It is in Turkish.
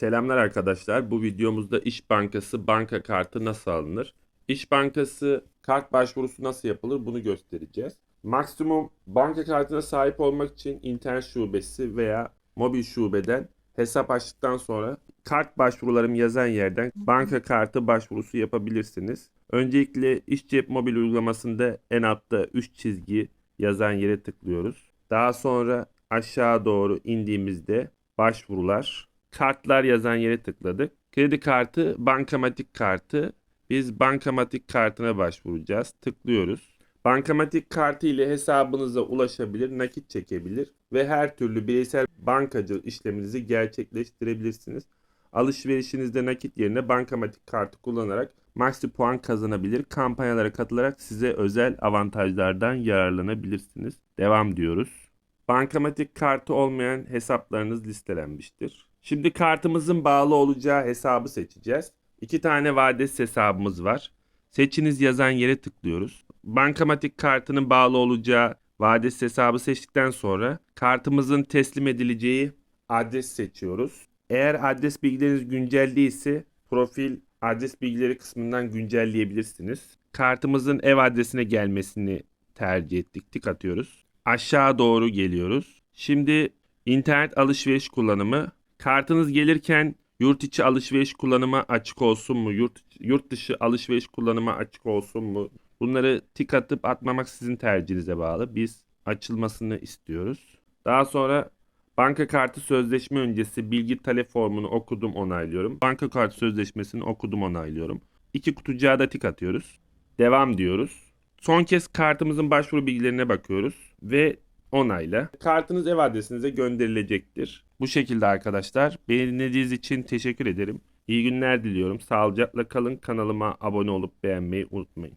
Selamlar arkadaşlar. Bu videomuzda İş Bankası banka kartı nasıl alınır? İş Bankası kart başvurusu nasıl yapılır bunu göstereceğiz. Maksimum banka kartına sahip olmak için internet şubesi veya mobil şubeden hesap açtıktan sonra kart başvurularım yazan yerden banka kartı başvurusu yapabilirsiniz. Öncelikle İş Cep mobil uygulamasında en altta 3 çizgi yazan yere tıklıyoruz. Daha sonra aşağı doğru indiğimizde başvurular, kartlar yazan yere tıkladık. Kredi kartı, bankamatik kartı. Biz bankamatik kartına başvuracağız. Tıklıyoruz. Bankamatik kartı ile hesabınıza ulaşabilir, nakit çekebilir ve her türlü bireysel bankacılık işleminizi gerçekleştirebilirsiniz. Alışverişinizde nakit yerine bankamatik kartı kullanarak maxi puan kazanabilir, kampanyalara katılarak size özel avantajlardan yararlanabilirsiniz. Devam diyoruz. Bankamatik kartı olmayan hesaplarınız listelenmiştir. Şimdi kartımızın bağlı olacağı hesabı seçeceğiz. İki tane vadesiz hesabımız var. Seçiniz yazan yere tıklıyoruz. Bankamatik kartının bağlı olacağı vadesiz hesabı seçtikten sonra kartımızın teslim edileceği adres seçiyoruz. Eğer adres bilgileriniz güncel değilse profil adres bilgileri kısmından güncelleyebilirsiniz. Kartımızın ev adresine gelmesini tercih ettik. Tık atıyoruz. Aşağı doğru geliyoruz. Şimdi internet alışveriş kullanımı. Kartınız gelirken yurt içi alışveriş kullanıma açık olsun mu? Yurt, yurt dışı alışveriş kullanıma açık olsun mu? Bunları tik atıp atmamak sizin tercihinize bağlı. Biz açılmasını istiyoruz. Daha sonra banka kartı sözleşme öncesi bilgi talep formunu okudum onaylıyorum. Banka kartı sözleşmesini okudum onaylıyorum. İki kutucuğa da tik atıyoruz. Devam diyoruz. Son kez kartımızın başvuru bilgilerine bakıyoruz ve onayla. Kartınız ev adresinize gönderilecektir. Bu şekilde arkadaşlar. Beni dinlediğiniz için teşekkür ederim. İyi günler diliyorum. Sağlıcakla kalın. Kanalıma abone olup beğenmeyi unutmayın.